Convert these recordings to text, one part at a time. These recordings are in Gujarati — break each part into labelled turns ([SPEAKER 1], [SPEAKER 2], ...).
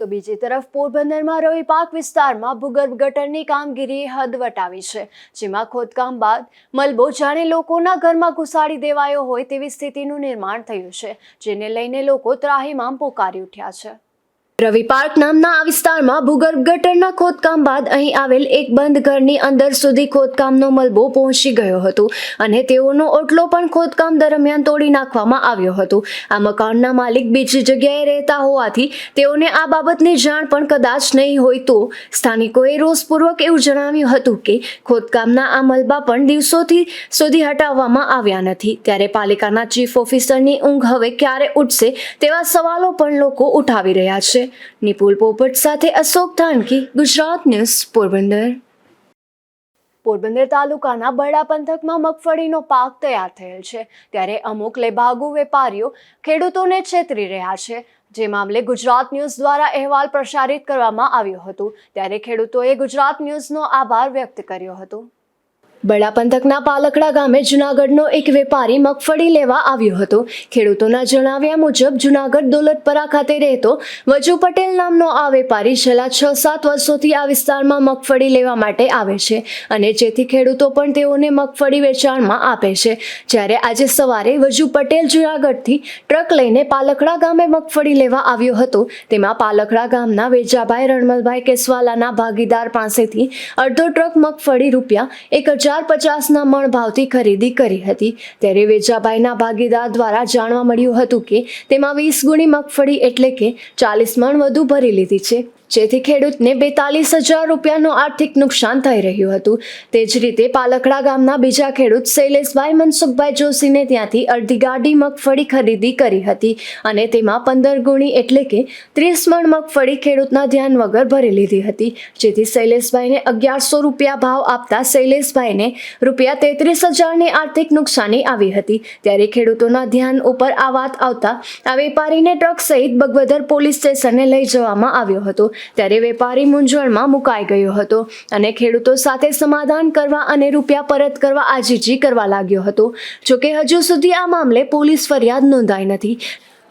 [SPEAKER 1] તો બીજી તરફ પોરબંદરમાં રવિ પાક વિસ્તારમાં ભૂગર્ભ ગટરની કામગીરીએ હદ વટાવી છે, જેમાં ખોદકામ બાદ મલબો જાણે લોકોના ઘરમાં ઘુસાડી દેવાયો હોય તેવી સ્થિતિનું નિર્માણ થયું છે, જેને લઈને લોકો ત્રાહીમામ પોકારી ઉઠ્યા છે. રવિ પાર્ક નામના આ વિસ્તારમાં ભૂગર્ભ ગટરના ખોદકામ બાદ અહીં આવેલ એક બંધ ઘરની અંદર સુધી ખોદકામનો મલબો પહોંચી ગયો હતો અને તેઓનો ઓટલો પણ ખોદકામ દરમિયાન તોડી નાખવામાં આવ્યો હતો. આ મકાનના માલિક બીજી જગ્યાએ રહેતા હોવાથી તેઓને આ બાબતની જાણ પણ કદાચ નહીં હોય તો સ્થાનિકોએ રોષપૂર્વક એવું જણાવ્યું હતું કે ખોદકામના આ મલબા પણ દિવસોથી સુધી હટાવવામાં આવ્યા નથી. ત્યારે પાલિકાના ચીફ ઓફિસરની ઊંઘ હવે ક્યારે ઉઠશે તેવા સવાલો પણ લોકો ઉઠાવી રહ્યા છે. નિપુલ પોપટ સાથે અશોક ધાનકી ગુજરાત ન્યૂઝ, પોરબંદર. પોરબંદર તાલુકાના બરડા પંથકમાં મગફળીનો પાક તૈયાર થયેલ છે. ત્યારે અમુક લેભાગુ વેપારીઓ ખેડૂતોને છેતરી રહ્યા છે. જે મામલે ગુજરાત ન્યૂઝ દ્વારા અહેવાલ પ્રસારિત કરવામાં આવ્યો હતો. ત્યારે ખેડૂતોએ ગુજરાત ન્યૂઝનો આભાર વ્યક્ત કર્યો હતો. બડા પંથકના પાલકડા ગામે જુનાગઢનો એક વેપારી મગફળી લેવા આવ્યો હતો. ખેડૂતોના જણાવ્યા મુજબ જુનાગઢ દોલતપરા ખાતે રહેતો વજુ પટેલ નામનો આ વેપારી છેલ્લા છ સાત વર્ષોથી આ વિસ્તારમાં મગફળી લેવા માટે આવે છે અને જેથી ખેડૂતો પણ તેઓને મગફળી વેચાણમાં આપે છે. જ્યારે આજે સવારે વજુ પટેલ જુનાગઢથી ટ્રક લઈને પાલકડા ગામે મગફળી લેવા આવ્યો હતો, તેમાં પાલકડા ગામના વેજાભાઈ રણમલભાઈ કેસવાલાના ભાગીદાર પાસેથી અડધો ટ્રક મગફળી રૂપિયા એક હજાર પચાસના મણ ભાવથી ખરીદી કરી હતી. ત્યારે વેજાભાઈના ભાગીદાર દ્વારા જાણવા મળ્યું હતું કે તેમાં વીસ ગુણી મગફળી એટલે કે ચાલીસ મણ વધુ ભરી લીધી છે. જેથી ખેડૂતને બેતાલીસ હજાર રૂપિયાનું આર્થિક નુકસાન થઈ રહ્યું હતું. તે જ રીતે પાલકડા ગામના બીજા ખેડૂત શૈલેષભાઈ મનસુખભાઈ જોશીને ત્યાંથી અડધી ગાડી મગફળી ખરીદી કરી હતી અને તેમાં પંદર ગુણી એટલે કે ત્રીસ મણ મગફળી ખેડૂતના ધ્યાન વગર ભરી લીધી હતી. જેથી શૈલેષભાઈને અગિયારસો રૂપિયા ભાવ આપતા શૈલેષભાઈને રૂપિયા તેત્રીસ હજારની આર્થિક નુકસાની આવી હતી. ત્યારે ખેડૂતોના ધ્યાન ઉપર આ વાત આવતા આ વેપારીને ટ્રક સહિત બગવદર પોલીસ સ્ટેશને લઈ જવામાં આવ્યો હતો. ત્યારે વેપારી મૂંઝવણમાં મુકાઈ ગયો હતો અને ખેડૂતો સાથે સમાધાન કરવા અને રૂપિયા પરત કરવા આજીજી કરવા લાગ્યો હતો. જોકે હજુ સુધી આ મામલે પોલીસ ફરિયાદ નોંધાઈ નથી.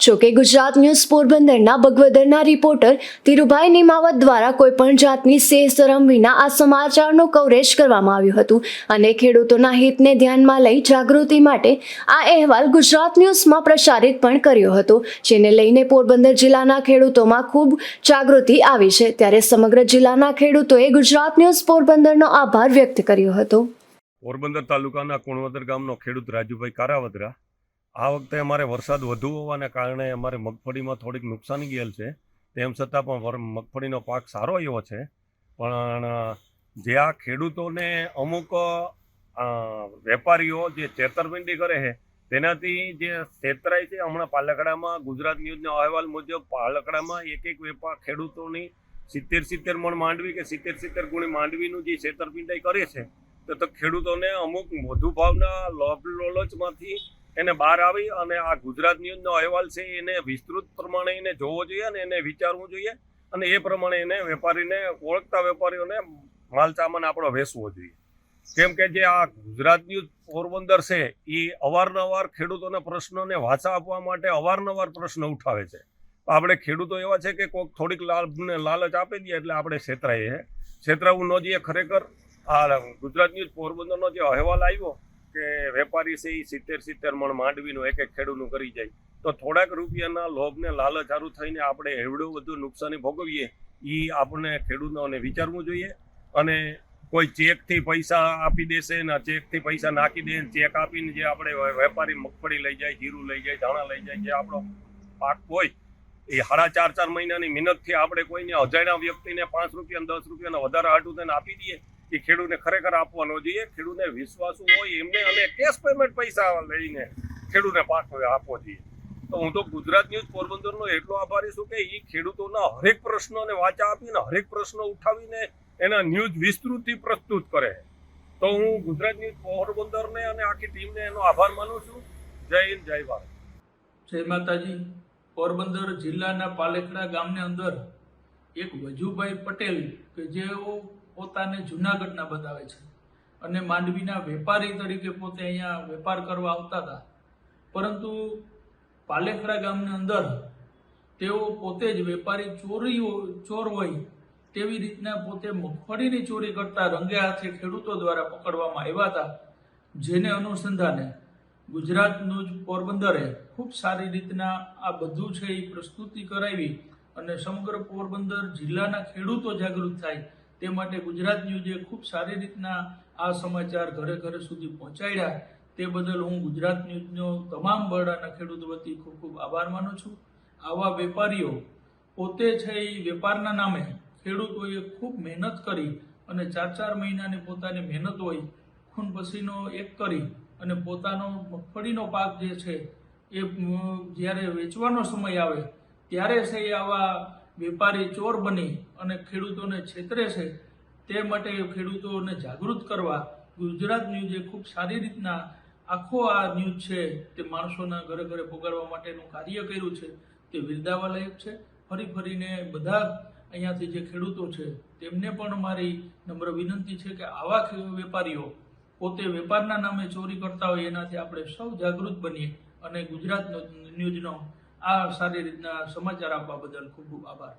[SPEAKER 1] જોકે ગુજરાત ન્યૂઝ પોરબંદરના બગવદરના રિપોર્ટર ધીરુભાઈ નિમાવત દ્વારા કોઈપણ જાતની શરમ વિના આ સમાચારનું કવરેજ કરવામાં આવ્યું હતું અને ખેડૂતોના હિતને ધ્યાનમાં લઈ જાગૃતિ માટે આ અહેવાલ ગુજરાત ન્યૂઝમાં પ્રસારિત પણ કર્યો હતો, જેને લઈને પોરબંદર જિલ્લાના ખેડૂતોમાં ખૂબ જાગૃતિ આવી છે. ત્યારે સમગ્ર જિલ્લાના ખેડૂતોએ ગુજરાત ન્યૂઝ પોરબંદરનો આભાર વ્યક્ત કર્યો હતો.
[SPEAKER 2] પોરબંદર તાલુકાના કુણવદર ગામનો ખેડૂત રાજુભાઈ કારાવદરા આ વખતે અમારે વરસાદ વધુ હોવાને કારણે અમારે મગફળીમાં થોડીક નુકસાની ગયેલ છે. તેમ છતાં પણ મગફળીનો પાક સારો આવ્યો છે. પણ જે આ ખેડૂતોને અમુક વેપારીઓ જે છેતરપિંડી કરે છે, તેનાથી જે છેતરાય છે, હમણાં પાલકડામાં ગુજરાત ન્યૂઝના અહેવાલ મુજબ પાલકડામાં એક એક વેપાર ખેડૂતોની સિત્તેર સિત્તેર મણ માંડવી કે સિત્તેર સિત્તેર ગુણી માંડવીનું જે છેતરપિંડાઈ કરે છે, તો ખેડૂતોને અમુક વધુ ભાવના લોભ લોલચમાંથી એને બહાર આવી અને આ ગુજરાત ન્યૂઝનો અહેવાલ છે, એને વિસ્તૃત પ્રમાણે એને જોવો જોઈએ અને એને વિચારવું જોઈએ અને એ પ્રમાણે એને વેપારીને, ઓળખતા વેપારીઓને માલ સામાન આપણો વેચવો જોઈએ. કેમ કે જે આ ગુજરાત ન્યૂઝ પોરબંદર છે એ અવારનવાર ખેડૂતોના પ્રશ્નોને વાચા આપવા માટે અવારનવાર પ્રશ્ન ઉઠાવે છે. આપણે ખેડૂતો એવા છે કે કોઈક થોડીક લાભને લાલચ આપી દઈએ એટલે આપણે છેતરાઈએ. છેતરાવું ન જઈએ ખરેખર. આ ગુજરાત ન્યૂઝ પોરબંદરનો જે અહેવાલ આવ્યો કે વેપારી છે એ સિત્તેર સિત્તેર મણ માંડવીનું એક એક ખેડૂતનું કરી જાય. તો થોડાક રૂપિયાના લોભને લાલચારું થઈને આપણે એવડું બધું નુકસાની ભોગવીએ એ આપણે ખેડૂતોને વિચારવું જોઈએ. અને કોઈ ચેકથી પૈસા આપી દેશે ને ચેકથી પૈસા નાખી દે, ચેક આપીને જે આપણે વેપારી મગફળી લઈ જાય, જીરું લઈ જાય, ધાણા લઈ જાય, જે આપણો પાક હોય એ સાડા ચાર ચાર મહિનાની મહેનતથી આપણે કોઈને અજાણ્યા વ્યક્તિને પાંચ રૂપિયા દસ રૂપિયાના વધારે હાટું થઈને આપી દઈએ. એ ખેડૂતને ખરેખર આપવાનો જોઈએ. ખેડૂતને વિશ્વાસુ હોય એમને અને કેશ પેમેન્ટ પૈસા લઈને ખેડૂતને પાક આપવો જોઈએ. તો હું તો ગુજરાત ન્યૂઝ પોરબંદરનો એટલો આભારી છું કે એ ખેડૂતોના હરેક પ્રશ્નોને વાચા આપીને, હરેક પ્રશ્નો ઉઠાવીને એના ન્યૂઝ વિસ્તૃતથી પ્રસ્તુત કરે. તો હું ગુજરાત ન્યૂઝ પોરબંદરને અને આખી ટીમને એનો આભાર માનું છું. જય હિન્દ, જય ભારત.
[SPEAKER 3] જય માતાજી. પોરબંદર જિલ્લાના પાલેકડા ગામની અંદર એક વજુભાઈ પટેલ કે જેઓ પોતાને જૂનાગઢના બતાવે છે. અને માંડવીના વેપારી તરીકે પોતે અહીંયા વેપાર કરવા આવતા હતા. પરંતુ પાલેખરા ગામની અંદર તેઓ પોતે જ વેપારી ચોરી ચોર હોય તેવી રીતના પોતે મગફળીની ચોરી કરતા રંગે હાથે ખેડૂતો દ્વારા પકડવામાં આવ્યા હતા. જેને અનુસંધાને ગુજરાતનું જ પોરબંદરે ખૂબ સારી રીતના આ બધું છે એ પ્રસ્તુતિ કરાવી અને સમગ્ર પોરબંદર જિલ્લાના ખેડૂતો જાગૃત થાય તે માટે ગુજરાત ન્યૂઝે ખૂબ સારી રીતના આ સમાચાર ઘરે ઘરે સુધી પહોંચાડ્યા, તે બદલ હું ગુજરાત ન્યૂઝનો તમામ બરડાના ખેડૂત વતી ખૂબ ખૂબ આભાર માનું છું. આવા વેપારીઓ પોતે છે એ વેપારના નામે ખેડૂતોએ ખૂબ મહેનત કરી અને ચાર ચાર મહિનાની પોતાની મહેનત હોય, ખૂન પસીનો એક કરી અને પોતાનો મગફળીનો પાક જે છે એ જ્યારે વેચવાનો સમય આવે, ત્યારે છે એ આવા વેપારી ચોર બની અને ખેડૂતોને છેતરે છે, તે માટે ખેડૂતોને જાગૃત કરવા ગુજરાત ન્યૂઝે ખૂબ સારી રીતના આખો આ ન્યૂઝ છે તે માણસોના ઘરે ઘરે પોગાડવા માટેનું કાર્ય કર્યું છે. તે બિરદાવા લાયક છે. ફરી ફરીને બધા અહીંયાથી જે ખેડૂતો છે, તેમને પણ મારી નમ્ર વિનંતી છે કે આવા વેપારીઓ પોતે વેપારના નામે ચોરી કરતા હોય એનાથી આપણે સૌ જાગૃત બનીએ અને ગુજરાત ન્યૂઝનો આ સારી રીતના સમાચાર આપવા બદલ ખૂબ ખૂબ આભાર.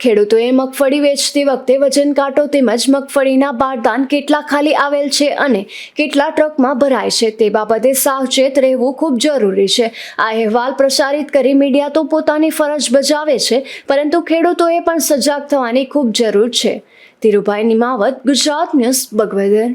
[SPEAKER 1] ખેડૂતોએ મગફળી વેચતી વખતે વજન કાંટો તેમજ મગફળીના બારદાન કેટલા ખાલી આવેલ છે અને કેટલા ટ્રકમાં ભરાય છે તે બાબતે સાવચેત રહેવું ખૂબ જરૂરી છે. આ અહેવાલ પ્રસારિત કરી મીડિયા તો પોતાની ફરજ બજાવે છે, પરંતુ ખેડૂતોએ પણ સજાગ થવાની ખૂબ જરૂર છે. ધીરુભાઈ નિમાવત, ગુજરાત ન્યૂઝ, બગવેદર.